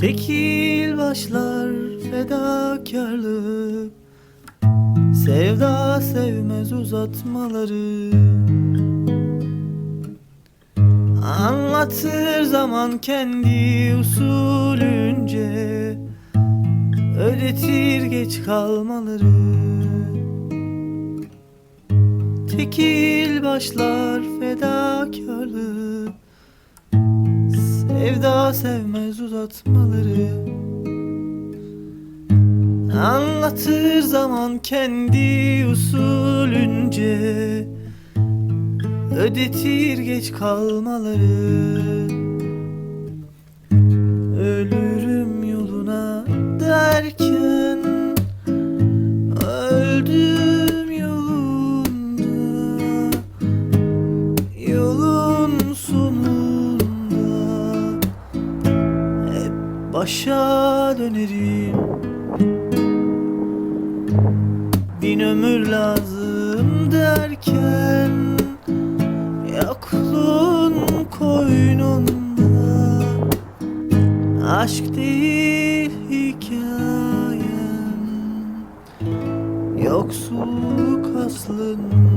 Tekil başlar fedakarlık. Sevda sevmez uzatmaları. Anlatır zaman kendi usulünce. Öğretir geç kalmaları. Tekil başlar fedakarlık Sevda sevmez uzatmaları. Anlatır zaman kendi usulünce. Ödetir geç kalmaları başa dönerim. Bin ömür lazım derken Yokluğun koynunda. Aşk değil hikayem Yoksulluk aslında